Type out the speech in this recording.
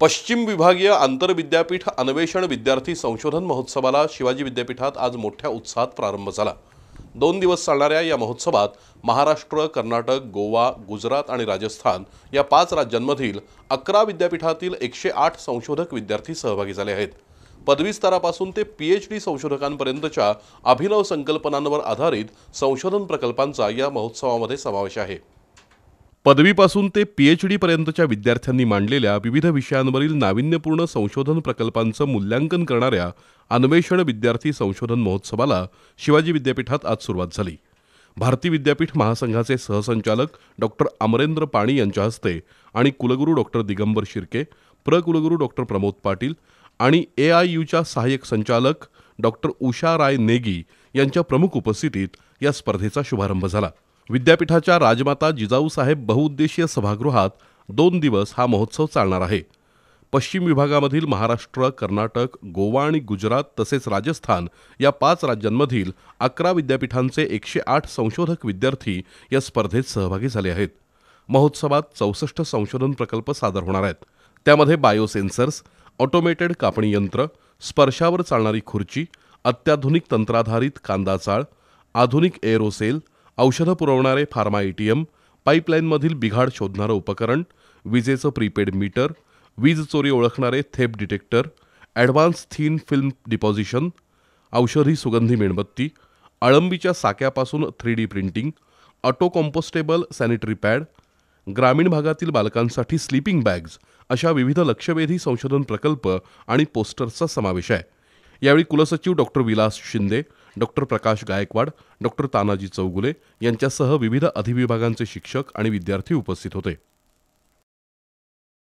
पश्चिम विभागीय आंतरविद्यापीठ अन्वेषण विद्यार्थी संशोधन महोत्सवाला शिवाजी विद्यापीठात आज मोठ्या उत्साहात प्रारंभ झाला. दोन दिवस चालणाऱ्या या महोत्सवात महाराष्ट्र कर्नाटक गोवा गुजरात आणि राजस्थान या पाच राज्यांमधील अकरा विद्यापीठातील एकशे आठ संशोधक विद्यार्थी सहभागी झाले आहेत. पदवी स्तरापासून ते पी एच डी संशोधकांपर्यंतच्या अभिनव संकल्पनांवर आधारित संशोधन प्रकल्पांचा या महोत्सवामध्ये समावेश आहे. पदवीपासून ते पीएचडी पर्यंतच्या विद्यार्थ्यांनी मांडलेल्या विविध विषयांवरील नाविन्यपूर्ण संशोधन प्रकल्पांचं मूल्यांकन करणाऱ्या अन्वेषण विद्यार्थी संशोधन महोत्सवाला शिवाजी विद्यापीठात आज सुरुवात झाली. भारती विद्यापीठ महासंघाचे सहसंचालक डॉक्टर अमरेंद्र पाणी यांच्या हस्ते आणि कुलगुरू डॉक्टर दिगंबर शिर्के प्रकुलगुरू डॉक्टर प्रमोद पाटील आणि ए आय यूच्या सहाय्यक संचालक डॉक्टर उषा राय नेगी यांच्या प्रमुख उपस्थितीत या स्पर्धेचा शुभारंभ झाला. विद्यापीठाच्या राजमाता जिजाऊसाहेब बहुउद्देशीय सभागृहात दोन दिवस हा महोत्सव चालणार आहे. पश्चिम विभागामधील महाराष्ट्र कर्नाटक गोवा आणि गुजरात तसेच राजस्थान या पाच राज्यांमधील अकरा विद्यापीठांचे एकशे आठ संशोधक विद्यार्थी या स्पर्धेत सहभागी झाले आहेत. महोत्सवात चौसष्ट संशोधन प्रकल्प सादर होणार आहेत. त्यामध्ये बायोसेन्सर्स ऑटोमेटेड कापणी यंत्र स्पर्शावर चालणारी खुर्ची अत्याधुनिक तंत्राधारित कांदा चाळ आधुनिक एअरोसेल औषधं पुरवणारे फार्मा एटीएम पाईपलाईनमधील बिघाड शोधणारं उपकरण विजेचं प्रीपेड मीटर वीज चोरी ओळखणारे theft detector advance thin film deposition औषधी सुगंधी मेणबत्ती अळंबीच्या साक्यापासून three D printing auto compostable sanitary pad ग्रामीण भागातील बालकांसाठी स्लीपिंग बॅग्ज अशा विविध लक्षवेधी संशोधन प्रकल्प आणि पोस्टर्सचा समावेश आहे. यावेळी कुलसचिव doctor Vilas Shinde doctor Prakash Gaikwad doctor Tanaji Chougule यांच्यासह विविध अधिविभागांचे शिक्षक आणि विद्यार्थी उपस्थित होते.